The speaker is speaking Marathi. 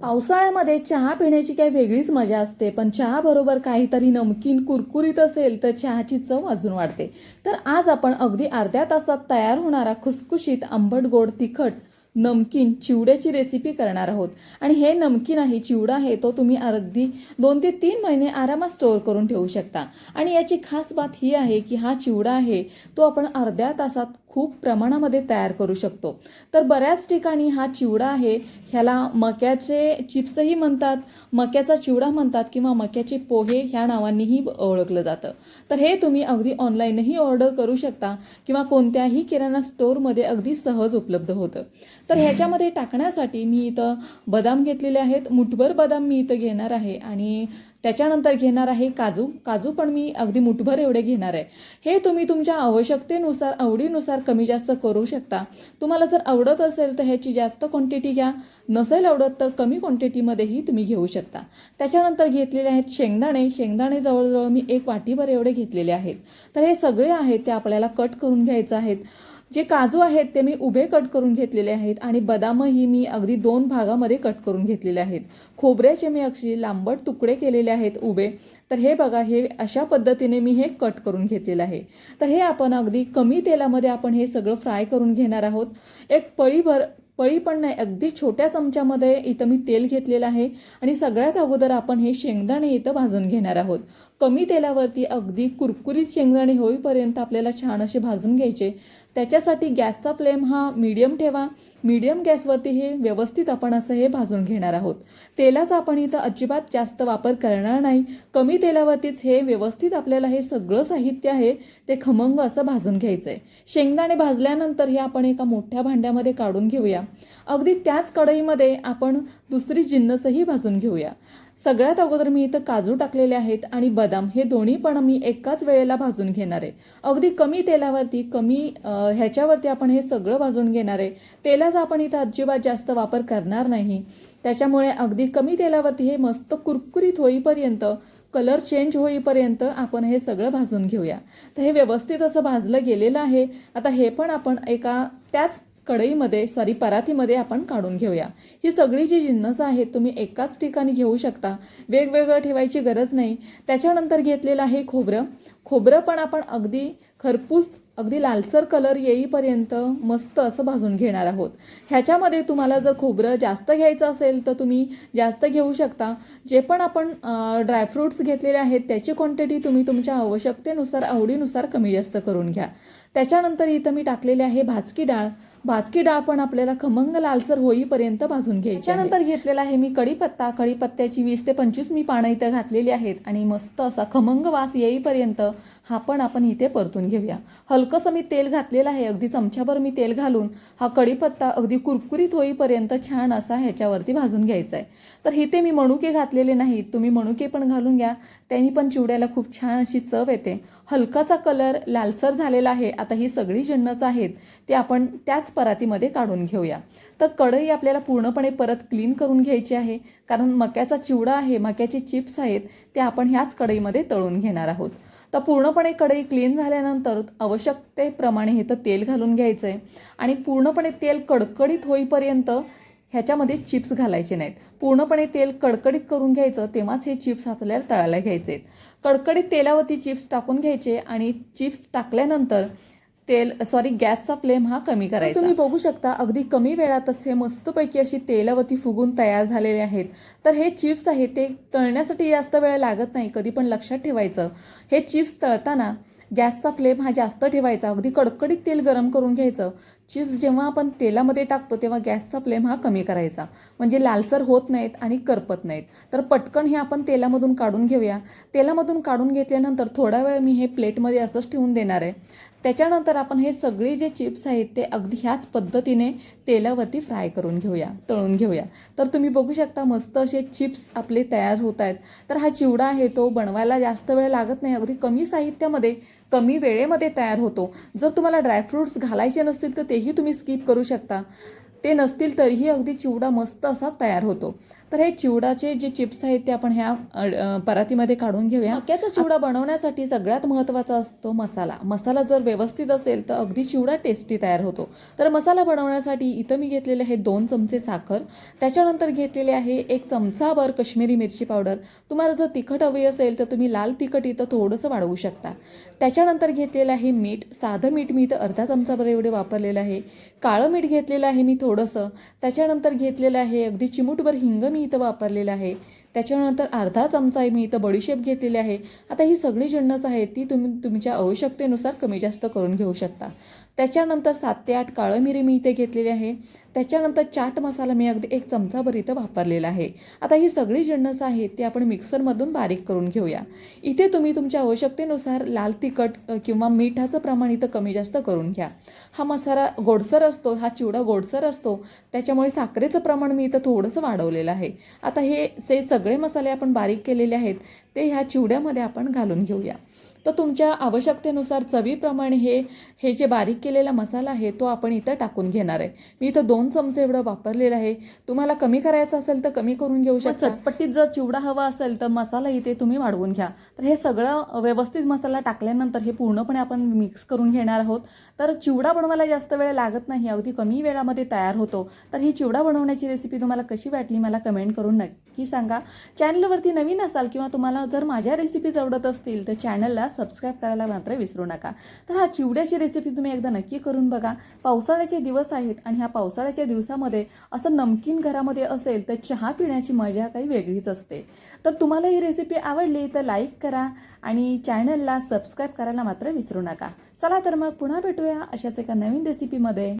पावसाळ्यामध्ये चहा पिण्याची काही वेगळीच मजा असते पण चहाबरोबर काहीतरी नमकीन कुरकुरीत असेल तर चहाची चव अजून वाढते. तर आज आपण अगदी अर्ध्या तासात तयार होणारा खुसखुशीत आंबट गोड तिखट नमकीन चिवड्याची रेसिपी करणार आहोत. आणि हे नमकीन आहे चिवडा आहे तो तुम्ही अगदी दोन ते तीन महिने आरामात स्टोअर करून ठेवू शकता. आणि याची खास बात ही आहे की हा चिवडा आहे तो आपण अर्ध्या तासात खूप प्रमाणामध्ये तयार करू शकतो. तर बऱ्याच ठिकाणी हा चिवडा आहे ह्याला मक्याचे चिप्सही म्हणतात मक्याचा चिवडा म्हणतात किंवा मक्याचे पोहे ह्या नावांनीही ओळखलं जातं. तर हे तुम्ही अगदी ऑनलाईनही ऑर्डर करू शकता किंवा कोणत्याही किराणा स्टोअरमध्ये अगदी सहज उपलब्ध होतं. तर ह्याच्यामध्ये टाकण्यासाठी मी इथं बदाम घेतलेले आहेत मुठभर बदाम मी इथं घेणार आहे आणि त्याच्यानंतर घेणार आहे काजू. काजू पण मी अगदी मुठभर एवढे घेणार आहे. हे तुम्ही तुमच्या आवश्यकतेनुसार आवडीनुसार कमी जास्त करू शकता. तुम्हाला जर आवडत असेल तर ह्याची जास्त क्वांटिटी घ्या. नसेल आवडत तर कमी क्वांटिटीमध्येही तुम्ही घेऊ शकता. त्याच्यानंतर घेतलेले आहेत शेंगदाणे. शेंगदाणे जवळजवळ मी एक वाटीभर एवढे घेतलेले आहेत. तर हे सगळे आहेत ते आपल्याला कट करून घ्यायचं आहेत. जे काजू आहेत ते मी उभे कट करून घेतलेले आहेत आणि बदामही मी अगदी दोन भागामध्ये कट करून घेतलेले आहेत. खोबऱ्याचे मी अगदी लांबट तुकडे केलेले आहेत उभे. तर हे बघा हे अशा पद्धतीने मी हे कट करून घेतलेलं आहे. तर हे आपण अगदी कमी तेलामध्ये आपण हे सगळं फ्राय करून घेणार आहोत. एक पळीभर पळी पण नाही अगदी छोट्या चमच्यामध्ये इथं मी तेल घेतलेलं आहे आणि सगळ्यात अगोदर आपण हे शेंगदाणे इथं भाजून घेणार आहोत. कमी तेलावरती अगदी कुरकुरीत शेंगदाणे होईपर्यंत आपल्याला छान असे भाजून घ्यायचे. त्याच्यासाठी गॅसचा फ्लेम हा मीडियम ठेवा. मीडियम गॅसवरती हे व्यवस्थित आपण असं हे भाजून घेणार आहोत. तेलाचा आपण इथं अजिबात जास्त वापर करणार नाही. कमी तेलावरतीच हे व्यवस्थित आपल्याला हे सगळं साहित्य आहे ते खमंग असं भाजून घ्यायचं आहे शेंगदाणे भाजल्यानंतर हे आपण एका मोठ्या भांड्यामध्ये काढून घेऊया. अगदी त्याच कढईमध्ये आपण दुसरी जिन्नसही भाजून घेऊया. सगळ्यात अगोदर मी इथं काजू टाकलेले आहेत आणि बदाम हे दोन्ही पण मी एकाच वेळेला भाजून घेणार आहे. अगदी कमी तेलावरती कमी ह्याच्यावरती आपण हे सगळं भाजून घेणार आहे. तेलाचा आपण इथं अजिबात जास्त वापर करणार नाही. त्याच्यामुळे अगदी कमी तेलावरती हे मस्त कुरकुरीत होईपर्यंत कलर चेंज होईपर्यंत आपण हे सगळं भाजून घेऊया. तर हे व्यवस्थित असं भाजलं गेलेलं आहे. आता हे पण आपण एका त्याच कढईमध्ये सॉरी परातीमध्ये आपण काढून घेऊया. ही सगळी जी जिन्नस आहेत तुम्ही एकाच ठिकाणी घेऊ शकता. वेगवेगळं ठेवायची गरज नाही. त्याच्यानंतर घेतलेलं आहे खोबरं. खोबरं पण आपण अगदी खरपूस अगदी लालसर कलर येईपर्यंत मस्त असं भाजून घेणार आहोत. ह्याच्यामध्ये तुम्हाला जर खोबरं जास्त घ्यायचं असेल तर तुम्ही जास्त घेऊ शकता. जे पण आपण ड्रायफ्रूट्स घेतलेले आहेत त्याची क्वांटिटी तुम्ही तुमच्या आवश्यकतेनुसार आवडीनुसार कमी जास्त करून घ्या. त्याच्यानंतर इथं मी टाकलेले आहे भाजकी डाळ. भाजकी डाळ पण आपल्याला खमंग लालसर होईपर्यंत भाजून घ्यायची त्यानंतर घेतलेला आहे मी कढीपत्ता. कढीपत्त्याची वीस ते पंचवीस मी पानं इथं घातलेली आहेत आणि मस्त असा खमंग वास येईपर्यंत हा पण आपण इथे परतून घेऊया. हलकंसं मी तेल घातलेलं आहे. अगदी चमच्याभर मी तेल घालून हा कढीपत्ता अगदी कुरकुरीत होईपर्यंत छान असा ह्याच्यावरती भाजून घ्यायचा आहे. तर इथे मी मणुके घातलेले नाहीत. तुम्ही मणुके पण घालून घ्या. त्यांनी पण चिवड्याला खूप छान अशी चव येते. हलकाचा कलर लालसर झालेला आहे. आता ही सगळी जिन्नस आहेत. ते आपण त्याच परातीमध्ये काढून घेऊया. तर कढई आपल्याला पूर्णपणे परत क्लीन करून घ्यायची आहे. कारण मक्याचा चिवडा आहे मक्याचे चिप्स आहेत ते आपण ह्याच कढईमध्ये तळून घेणार आहोत. तर पूर्णपणे कढई क्लीन झाल्यानंतर आवश्यकतेप्रमाणे हे तर तेल घालून घ्यायचं आहे आणि पूर्णपणे तेल कडकडीत होईपर्यंत ह्याच्यामध्ये चिप्स घालायचे नाहीत. पूर्णपणे तेल कडकडीत करून घ्यायचं तेव्हाच हे चिप्स आपल्याला तळायला घ्यायचे आहेत कडकडीत तेलावरती चिप्स टाकून घ्यायचे आणि चिप्स टाकल्यानंतर तेल सॉरी गॅसचा फ्लेम हा कमी करायचा. तुम्ही बघू शकता अगदी कमी वेळातच हे मस्तपैकी अशी तेलावरती फुगून तयार झालेले आहेत. तर हे चिप्स आहे ते तळण्यासाठी जास्त वेळ लागत नाही कधी पण लक्षात ठेवायचं. हे चिप्स तळताना गॅसचा फ्लेम हा जास्त ठेवायचा अगदी कडकडीत तेल गरम करून घ्यायचं. चिप्स जेव्हा आपण तेलामध्ये टाकतो तेव्हा गॅसचा फ्लेम हा कमी करायचा. म्हणजे लालसर होत नाहीत आणि करपत नाहीत. तर पटकन हे आपण तेलामधून काढून घेऊया. तेलामधून काढून घेतल्यानंतर थोडा वेळ मी हे प्लेटमध्ये असंच ठेवून देणार आहे. त्याच्यानंतर आपण हे सगळे जे चिप्स आहेत ते अगदी ह्याच पद्धतीने तेलावरती फ्राय करून घेऊया तळून घेऊया. तर तुम्ही बघू शकता मस्त असे चिप्स आपले तयार होत आहेत. तर हा चिवडा आहे तो बनवायला जास्त वेळ लागत नाही. अगदी कमी साहित्यामध्ये कमी वेळेमध्ये तयार होतो. जर तुम्हाला ड्रायफ्रूट्स घालायचे नसतील तर ते तेही तुम्ही स्किप करू शकता. ते नसतील तरीही अगदी चिवडा मस्त असा तयार होतो. तर हे चिवडाचे जे चिप्स आहेत ते आपण ह्या परातीमध्ये काढून घेऊया. मक्याचा चिवडा बनवण्यासाठी सगळ्यात महत्त्वाचा असतो मसाला. मसाला जर व्यवस्थित असेल तर अगदी चिवडा टेस्टी तयार होतो. तर मसाला बनवण्यासाठी इथं मी घेतलेले आहे दोन चमचे साखर. त्याच्यानंतर घेतलेले आहे एक चमचाभर कश्मीरी मिरची पावडर. तुम्हाला जर तिखट हवी असेल तर तुम्ही लाल तिखट इथं थोडंसं वाढवू शकता. त्याच्यानंतर घेतलेलं आहे मीठ. साधं मीठ मी इथं अर्धा चमचाभर एवढे वापरलेलं आहे. काळं मीठ घेतलेलं आहे मी थोडंसं. त्याच्यानंतर घेतलेलं आहे अगदी चिमूटभर हिंग मी इथं वापरलेलं आहे. त्याच्यानंतर अर्धा चमचा मी इथं बडीशेप घेतलेली आहे. आता ही सगळी जिन्नस आहेत ती तुम्ही तुमच्या आवश्यकतेनुसार कमी जास्त करून घेऊ शकता. त्याच्यानंतर सात ते आठ काळं मिरी मी इथे घेतलेली आहे. त्याच्यानंतर चाट मसाला मी अगदी एक चमचाभर इथं वापरलेला आहे. आता ही सगळी जिन्नस आहेत ती आपण मिक्सरमधून बारीक करून घेऊया. इथे तुम्ही तुमच्या आवश्यकतेनुसार लाल तिखट किंवा मिठाचं प्रमाण इथं कमी जास्त करून घ्या. हा मसाला गोडसर असतो हा चिवडा गोडसर असतो त्याच्यामुळे साखरेचं प्रमाण मी इथं थोडंसं वाढवलेलं आहे. आता हे से सगळे मसाले आपण बारीक केलेले आहेत ते ह्या चिवड्यामध्ये आपण घालून घेऊया. तर तुमच्या आवश्यकतेनुसार चवीप्रमाणे हे हे जे बारीक केलेला मसाला आहे तो आपण इथं टाकून घेणार आहे. मी इथं दोन चमचे एवढं वापरलेलं आहे. तुम्हाला कमी करायचं असेल तर कमी करून घेऊ शकता. चटपटीत जर चिवडा हवा असेल तर मसाला इथे तुम्ही वाढवून घ्या. तर हे सगळं व्यवस्थित मसाला टाकल्यानंतर हे पूर्णपणे आपण मिक्स करून घेणार आहोत. तर चिवडा बनवायला जास्त वेळ लागत नाही अगदी कमी वेळामध्ये तयार होतो. तर ही चिवडा बनवण्याची रेसिपी तुम्हाला कशी वाटली मला कमेंट करून नक्की सांगा. चॅनलवरती नवीन असाल किंवा तुम्हाला जर माझ्या रेसिपीज आवडत असतील तर चॅनलला सबस्क्राईब करायला मात्र विसरू नका. तर हा चिवड्याची रेसिपी तुम्ही एकदा नक्की करून बघा. पावसाळ्याचे दिवस आहेत आणि ह्या पावसाळ्याच्या दिवसामध्ये असं नमकीन घरामध्ये असेल तर चहा पिण्याची मजा काही वेगळीच असते. तर तुम्हाला ही रेसिपी आवडली तर लाईक करा आणि चॅनलला सबस्क्राईब करायला मात्र विसरू नका. चला तर मग पुन्हा भेटूया अशाच एका नवीन रेसिपीमध्ये